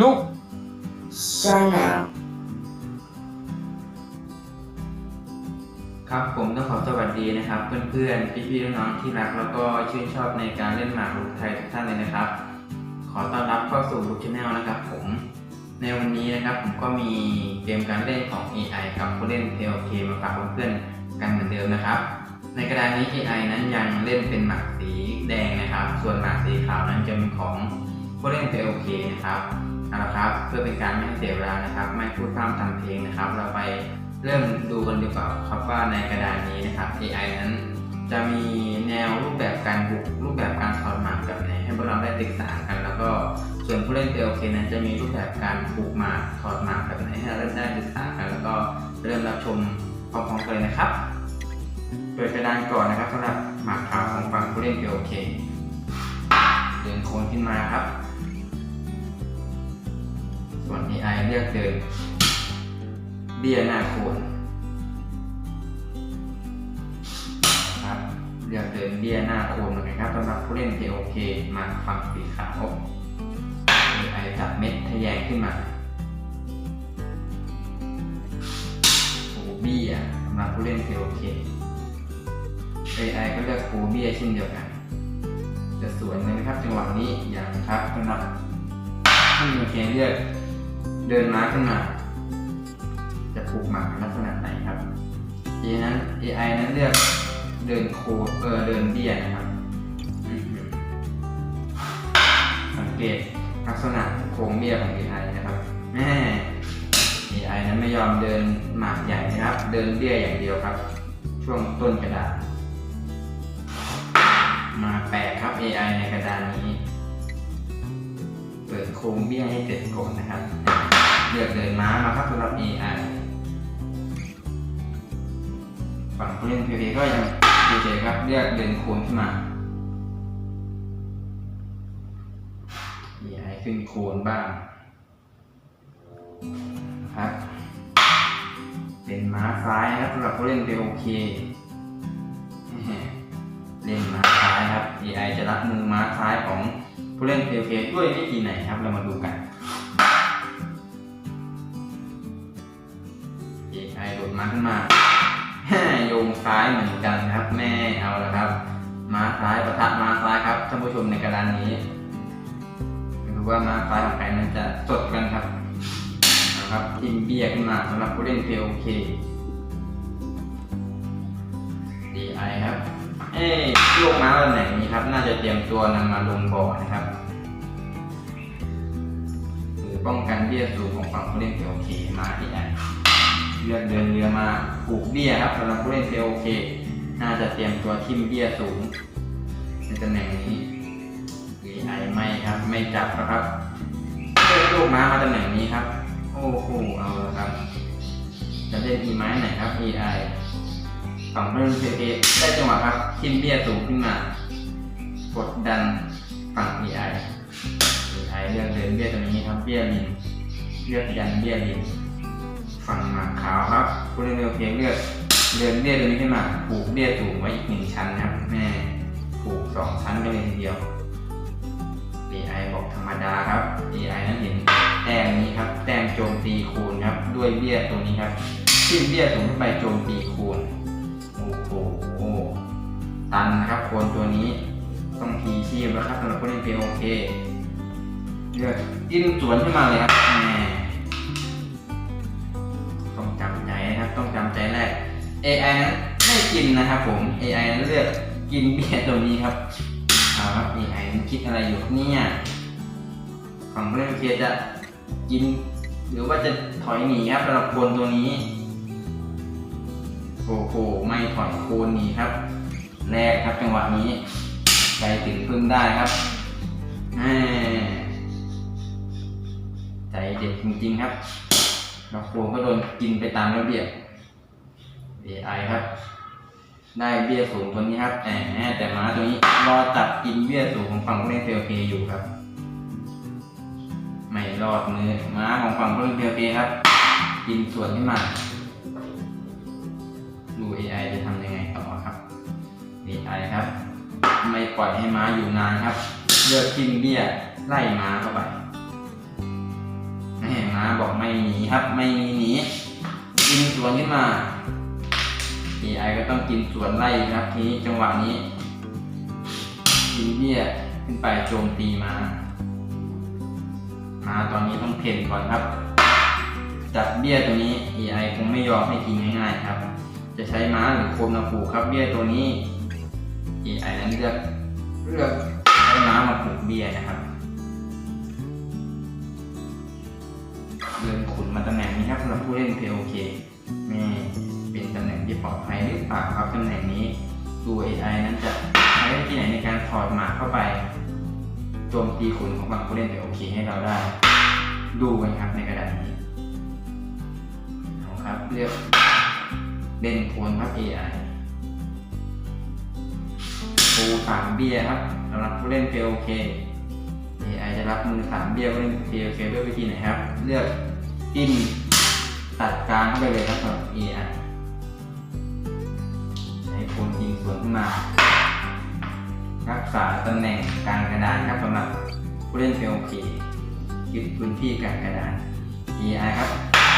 ลุก Channel ครับผมต้องขอสวัสดีนะครับเพื่อนๆพี่ๆน้องๆที่รักแล้วก็ชื่นชอบในการเล่นหมากรุกไทยทุกท่านเลยนะครับ ขอต้อนรับเข้าสู่ลูกชาแนลนะครับผมในวันนี้นะครับผมก็มีเกมการเล่นของ AI กับผู้เล่น PLK มาฝากเพื่อนๆกันเหมือนเดิมนะครับ ในกระดานนี้ AI นั้นยังเล่นเป็นหมากสีแดงนะครับ ส่วนหมากสีขาวนั้นจะเป็นของผู้เล่น PLK นะครับ เอาละครับเพื่อเป็นการไม่ให้เสียเวลานะครับ ไม่พูดพร่ำทำเพลงนะครับ เราไปเริ่มดูกันดีกว่าครับว่าในกระดานนี้นะครับ AI นั้น จะมีแนวรูปแบบการบุกรูปแบบการถอดหมากแบบไหนให้พวกเราได้ศึกษากัน แล้วก็ส่วนผู้เล่น PLK นั้นจะมีรูปแบบการบุกหมากถอดหมากแบบไหนให้เราได้ศึกษากัน แล้วก็เริ่มรับชมพร้อมๆกันเลยนะครับเปิดกระดานก่อนนะครับสำหรับหมากขาวของฝั่งผู้เล่น PLK เดินโคนขึ้นมาครับ ส่วน AI เลือกเดินเบี้ยหน้าโคนครับเลือกเดินเบี้ยหน้าโคนเหมือนกันครับสำหรับผู้เล่น PLK มาฝั่งสีขาว AI จับเม็ดทะแยงขึ้นมาโอเบี้ยสำหรับผู้เล่น PLK AI ก็เลือกโคเบี้ยเช่นเดียวกัน จะสวนเลยไหมครับจังหวะนี้อย่างครับสำหรับที่มีเคเลือก เดินม้าขึ้นมา จะผูกหมากลักษณะไหนครับ A นั้น AI นั้นเลือกเดินโคเออเดินเบี้ยนะครับ สังเกตลักษณะโครงเบี้ยของ AI นะครับแม่ AI นั้นไม่ยอมเดินหมากใหญ่นะครับ เดินเบี้ยอย่างเดียวครับ ช่วงต้นกระดาษ มาแปะครับ AI ในกระดานนี้ เปิดโครงเบี้ยให้เสร็จก่อนนะครับ เลือกเดินม้ามาครับสำหรับ AI ฝั่งผู้เล่น PVP ก็ยังเฉยๆครับเลือกเดินโคนขึ้นมา AI ขึ้นโคนบ้างครับเป็นม้าซ้ายนะครับสำหรับผู้เล่น POK เล่นม้าซ้ายครับ AI จะรับมือม้าซ้ายของผู้เล่น POK ด้วยวิธีไหนครับเรามาดูกัน ม้าขึ้นมาโยงซ้ายเหมือนกันครับ แม่เอาละครับ ม้าซ้ายประทะม้าซ้ายครับท่านผู้ชมในกระดานนี้ไม่รู้ว่าม้าซ้ายของใครมันจะสดกันครับนะครับทิมเบียขึ้นมาสำหรับผู้เล่น POK DI คดีไอครับ เอ้ยโยกม้าตำแหน่งนี้ครับ น่าจะเตรียมตัวนำมาลงบ่อนะครับหรือป้องกันเบี้ยสูงของฝั่งผู้เล่น POK มา DI เลือกเดินเรือมาผูกเบี้ยครับสำหรับผู้เล่น POK น่าจะเตรียมตัวทิมเบี้ยสูง ในตำแหน่งนี้ DI ไม่ครับ ไม่จับนะครับเลือกลูกม้ามาตำแหน่งนี้ครับ โอ้โหเอาละครับ จะเล่นอีไม้ไหนครับ AI ฝั่งเพื่นเพได้จังหวะครับทิมเบี้ยสูงขึ้นมากดดันฝั่ง AI AI เลือกเดินเบี้ยตรงนี้ครับเบี้ยลินเลือกยันเบี้ยลิน ฝั่งหมากขาวครับผู้เล่นเรือเพียงเลือกเดินเบี้ยตรงนี้ขึ้นมาผูกเบี้ยสูงไว้อีกหนึ่งชั้นครับแม่ผูกสองชั้นกันเลยทีเดียว AI บอกธรรมดาครับ AI นั้นเห็นแต้มนี้ครับ แต้มโจมตีคูณครับ ด้วยเบี้ยตัวนี้ครับทิ่มเบี้ยสูงขึ้นไปโจมตีคูณโอ้โหตันนะครับโคนตัวนี้ต้องทีชีพแล้วครับสำหรับผู้เล่น POK เคเลือกดิ้นสวนขึ้นมาเลยครับ AI นั้นไม่กินนะครับผม AI นั้นเลือกกินเบี้ยตัวนี้ครับเอาครับ AI นั้นคิดอะไรอยู่เนี่ยฝั่งผู้เล่น POK จะกิน หรือว่าจะถอยหนีครับสำหรับโคนตัวนี้โอ้โหไม่ถอยโคนหนีครับ แรกครับจังหวะนี้ใจถึงพึ่งได้ครับใจเด็ดจริงๆครับดอกโฟก็โดนกินไปตามระเบียบ AI ครับ ได้เบี้ยสูงตัวนี้ครับแต่แต่ม้าตัวนี้รอจับกินเบี้ยสูงของฝั่งผู้เล่นเฟลเพอยู่ครับ ไม่รอดมือม้าของฝั่งผู้เล่นเฟลเพครับ กินส่วนขึ้นมาดู AI จะทำยังไงต่อครับ AI ครับ ไม่ปล่อยให้ม้าอยู่นานครับ เลือกทิ้งเบี้ยไล่ม้าเข้าไปแม่ม้าบอกไม่หนีครับ ไม่มีหนีกินสวนขึ้นมา AI ก็ต้องกินสวนไล่ครับทีนี้จังหวะนี้กินเบี้ยขึ้นไปโจมตีมา มาตอนนี้ต้องเพ่นก่อนครับ จับเบี้ยตัวนี้ AI คงไม่ยอมให้กินง่ายๆครับ จะใช้ม้าหรือโคมมาผูกครับเบี้ยตัวนี้ AI นั้นเลือกเลือกใช้ม้ามาผูกเบี้ยนะครับเดินขุนมาตำแหน่งนี้ครับสำหรับผู้เล่น POK นี่เป็นตำแหน่ ที่ปลอดภัยหรือเปล่าครับตำแหน่งนี้ตัว AI นั้นจะใช้ที่ไหนในการถอดหมากเข้าไปโจมตีขุนของฝั่งผู้เล่น POK ให้เราได้ ดูกันครับในกระดานนี้เอาครับเลือกเล่นโคนครับ AI ปูสามเบียครับสำหรับผู้เล่น POK AI จะรับมือสามเบียผู้เล่น POK ด้วยวิธีไหนครับ เลือกจิ้มตัดกลางเข้าไปเลยครับสำหรับ AI โคนยิงสวนขึ้นมา รักษาตำแหน่งกลางกระดานครับสำหรับผู้เล่น POK ยึดพื้นที่กลางกระดาน AI ครับ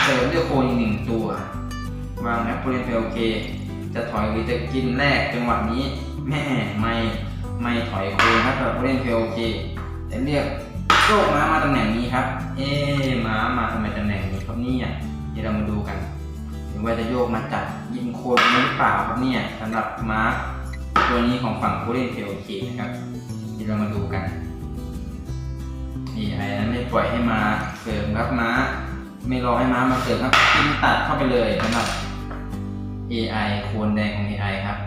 เสริมด้วยโคนอีกหนึ่งตัววางครับผู้เล่น POK จะถอยหรือจะกินแรกจังหวะนี้แม่ไม่ไม่ถอยโคนครับสำหรับผู้เล่น POK แต่เรียกโยกม้ามาตำแหน่งนี้ครับ เอ๊ม้ามาทำไมตำแหน่งนี้ครับเนี่ยเดี๋ยวเรามาดูกัน หรือว่าจะโยกมาจัด คนนี้หรือเปล่าครับเนี่ยสำหรับม้าตัวนี้ของฝั่งผู้เล่น POK นะครับเดี๋ยวเรามาดูกันนี่ไอ้นั้นไม่ปล่อยให้มาเสริมครับม้า ไม่รอให้ม้ามาเสริมครับกินตัดเข้าไปเลยสำหรับ AI โคนแดงของ AI ครับ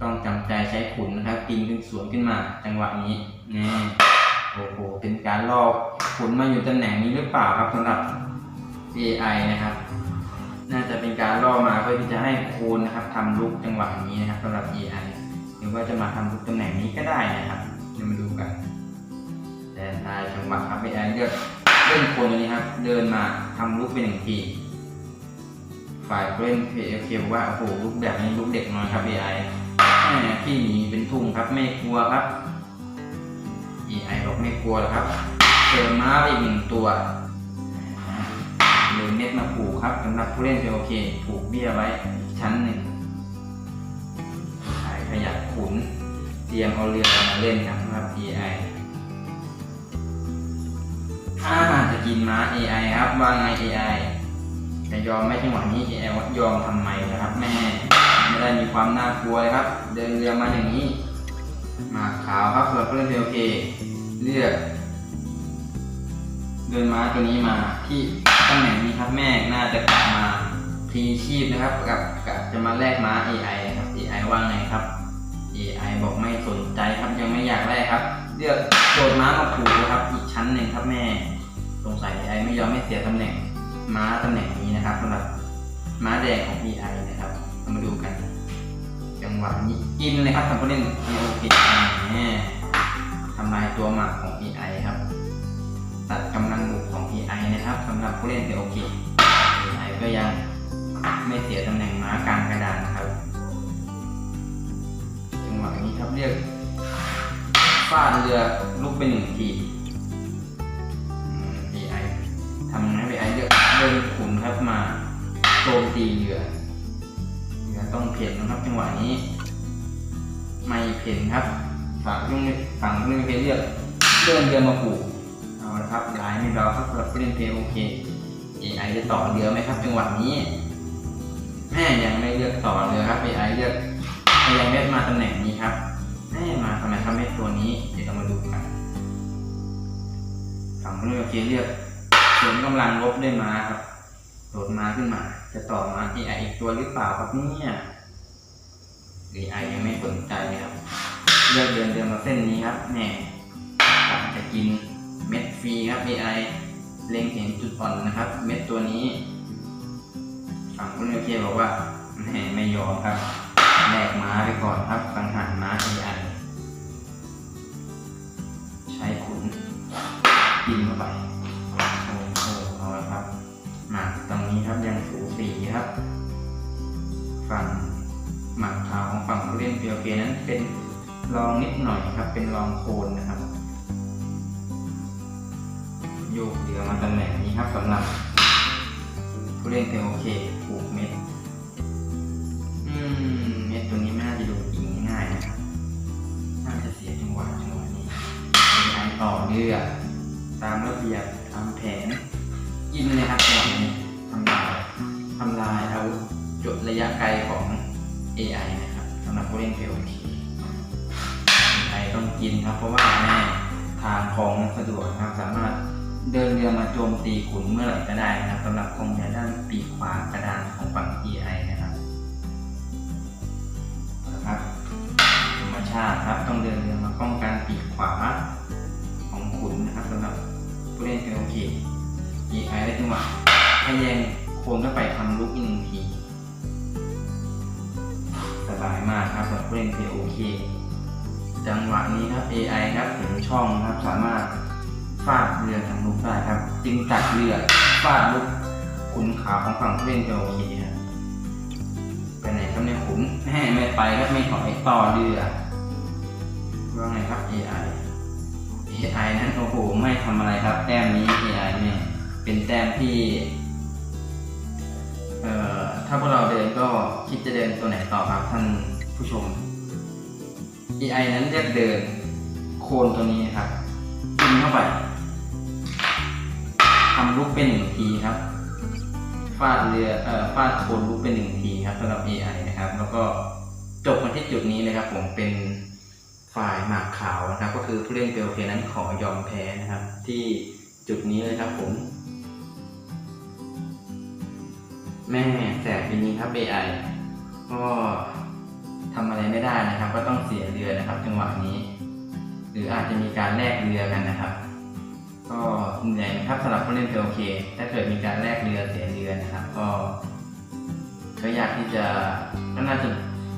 ต้องจำใจใช้ขุนนะครับกินขึ้นสวนขึ้นมา จังหวะนี้นี่โอ้โหเป็นการลอกขุนมาอยู่ตำแหน่งนี้หรือเปล่าครับสำหรับ AI นะครับ น่าจะเป็นการล่อมาเพื่อที่จะให้โคนนะครับทำลุกจังหวะนี้นะครับสำหรับ AI หรือว่าจะมาทำลุกตำแหน่งนี้ก็ได้นะครับเดี๋ยวมาดูกัน แต่ทายจังหวะครับ AI เลือกเล่นโคนตัวนี้ครับ เดินมาทำลุกไปหนึ่งทีฝ่ายเล่น PFK บอกว่าโอ้โหลุกแบบนี้ลุกเด็กน้อยครับ AI แหมพี่หนีเป็นทุ่งครับไม่กลัวครับ AI บอกไม่กลัวครับเติมม้าไปอีกหนึ่งตัว เลยเม็ดมาผูกครับสำหรับผู้เล่น POK ผูกเบี้ยไว้อีกชั้นหนึ่งขายขยะขุน เตรียมเอาเรือมาเล่นครับสำหรับ AI อ่าจะกินม้า AI ครับว่าไง AI จะยอมไม่จังหวะนี้ AI ว่ายอมทำไมนะครับแม่ไม่ได้มีความน่ากลัวเลยครับ เดินเรือมาอย่างนี้ มาขาวครับสำหรับผู้เล่น POK เลือกเดินม้าตัวนี้มาที่ ตำแหน่งนี้ครับแม่น่าจะกลับมาพลีชีพนะครับกับกับจะมาแลกม้า AI ครับ AI ว่าไงครับ AI บอกไม่สนใจครับยังไม่อยากแลกครับ เลือกโดดม้ามาผูกครับ อีกชั้นหนึ่งครับแม่สงสัย AI ไม่ยอมไม่เสียตำแหน่งม้าตำแหน่งนี้นะครับสำหรับม้าแดงของ AI นะครับเรามาดูกัน จังหวะนี้กินเลยครับสำหรับผู้เล่น POK แหมทำลายตัวหมากของ AI ครับ ตัดกำลังบุกของ AI นะครับสำหรับผู้เล่น POK AI ก็ยังไม่เสียตำแหน่งม้ากลางกระดานนะครับจังหวะนี้ครับเรียกฟาดเรือลุกไปหนึ่งที AI ทำไง AI เลือกเดินขุนครับมาโจมตีเรือเรือต้องเพ่นนะครับจังหวะนี้ ไม่เพ่นครับ ฝั่งเรื่องฝั่งเรื่องเพเลือกเดินเรือมาผูก เอาละครับลายไม่รอครับสำหรับผู้เล่นเพโอเค AI จะต่อเรือไหมครับ จังหวะนี้แม่ยังไม่เลือกต่อเรือครับ AI เลือกพยายามเวทมาตำแหน่งนี้ครับแม่มาทำไมทำให้ตัวนี้เดี๋ยวเรามาดูกันฝั่งผู้เล่นโอเคเลือกเสริมกำลังลบด้วยม้าครับโดดม้าขึ้นมา จะต่อมา AI อีกตัวหรือเปล่าครับเนี่ย AI ยังไม่สนใจครับเลือกเดินเดินมาเส้นนี้ครับแหม่จะกิน เม็ดฟรีครับ AI เล็งเห็นจุดอ่อนนะครับ เม็ดตัวนี้ ฝั่งคุณโอเคบอกว่าแหม่ไม่ยอมครับแลกม้าไปก่อนครับสังหารม้า AI ใช้ขุนกินเข้าไปโอ้โหเอาละครับหมากตรงนี้ครับยังสูสีครับ ฝั่งหมากขาของฝั่งผู้เล่นเปียวเกนั้นเป็นรองนิดหน่อยครับ เป็นรองโคน อเคผูกเม็ด อืม เม็ดตัวนี้ไม่น่าจะโดนยิงง่ายๆนะครับ น่าจะเสียจังหวะจังหวะนี้เป็นการต่อเรือตามระเบียบตามแผน ยิงเลยครับจังหวะนี้ทำลายทำลายอาวุธจุดระยะไกลของ AI นะครับสำหรับผู้เล่นเทโอเค AI ต้องกินครับ เพราะว่าแม่ทางของสะดวกนะครับสามารถ เดินเรือมาโจมตีขุนเมื่อไหร่ก็ได้นะครับสำหรับกองเรือด้านปีกขวากระดานของฝั่ง AI นะครับนะครับธรรมชาติครับต้องเดินเรือมาป้องกันปีกขวาของขุนนะครับสำหรับผู้เล่นเทโอเค AI ได้จังหวะให้แยงโคนเข้าไปทำลุกอีกหนึ่งทีสบายมากครับสำหรับผู้เล่น POK จังหวะนี้ครับ AI ครับถึงช่องครับสามารถ ฟาดเรือทางลุกได้ครับ จึงตัดเรือฟาดลุกขุนขาวของฝั่งเล่น POK ครับไปไหนครับเนี่ยขุนแม่ไม่ไปครับไม่ถอยต่อเรือว่าไงครับ AI AI นั้นโอ้โหไม่ทำอะไรครับ แต้มนี้ AI เนี่ยเป็นแต้มที่เอ่อถ้าพวกเราเดินก็คิดจะเดินตัวไหนต่อครับท่านผู้ชม EI นั้นเรียกเดินโคนตัวนี้ครับกินเข้าไปำลุกเป็นหนึ่งทีครับฟาดเรือเอ่อฟาดโคนลุกเป็นหนึ่งทีครับสำหรับ AI นะครับ แล้วก็จบมาที่จุดนี้เลยครับ ผมเป็นฝ่ายหมากขาวนะครับ ก็คือผู้เล่นเปลเพนั้นขอยอมแพ้นะครับ ที่จุดนี้เลยครับผม แม่แสบปีนี้ครับ AI ก็ทำอะไรไม่ได้นะครับ ก็ต้องเสียเรือนะครับ จังหวะนี้ หรืออาจจะมีการแลกเรือกันนะครับ ก็เหนื่อยนะครับสำหรับผู้เล่นโอเคถ้าเกิดมีการแลกเรือเสียเรือนะครับ ก็ ก็อยากที่จะก็น่าจะ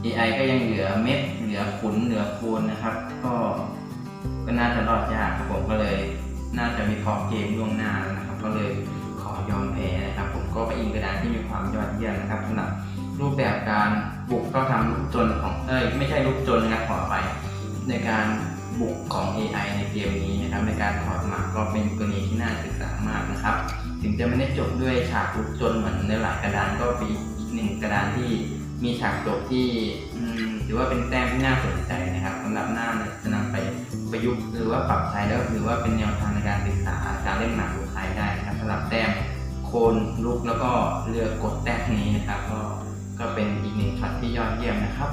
AI ก็ยังเหลือเม็ดเหลือขุนเหลือโคนนะครับ ก็ก็น่าจะรอดยากครับผมก็เลย น่าจะมีพอเกมล่วงหน้านะครับ ก็เลยขอยอมแพ้นะครับ ผมก็ไปอิงกระดานที่มีความยอดเยี่ยมนะครับสำหรับรูปแบบการบุกเข้าทำลูกจนของเอ้ยไม่ใช่ลูกจนนะครับขอไปในการ บุกของ AI ในเกมนี้นะครับในการถอดหมากก็เป็นกรณีที่น่าศึกษามากนะครับ ถึงจะไม่ได้จบด้วยฉากลุกจนเหมือนในหลายกระดานก็เป็นอีกหนึ่งกระดานที่มีฉากจบที่ถือว่าเป็นแต้มที่น่าสนใจนะครับสำหรับหน้าจะนำไปประยุกต์หรือว่าปรับใช้แล้วถือว่าเป็นแนวทางในการศึกษาการเล่นหมากรุกไทยได้นะครับสำหรับแต้มโคนลุกแล้วก็เรือกดแต้มนี้นะครับ ก็ก็เป็นอีกหนึ่งช็อตที่ยอดเยี่ยมนะครับ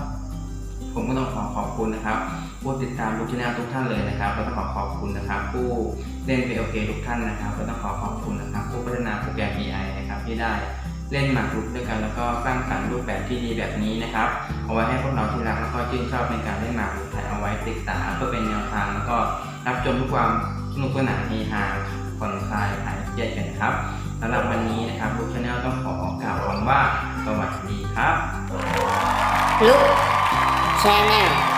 ผมก็ต้องขอขอบคุณนะครับ ผู้ติดตามลูกชแนลทุกท่านเลยนะครับก็ต้องขอขอบคุณนะครับ ผู้เล่น PLK ทุกท่านนะครับก็ต้องขอขอบคุณนะครับ ผู้พัฒนาโปรแกรม AI นะครับที่ได้เล่นหมากรุกด้วยกันแล้วก็สร้างสรรค์รูปแบบที่ดีแบบนี้นะครับ เอาไว้ให้พวกเราที่รักแล้วก็ชื่นชอบในการเล่นหมากรุกไทยเอาไว้ศึกษาเพื่อเป็นแนวทางแล้วก็รับชมทุกความสนุกสนานเฮฮาผ่อนคลายหายเครียดกันครับสำหรับวันนี้นะครับลูกชแนลต้องขอกล่าวคำว่าสวัสดีครับ Look Channel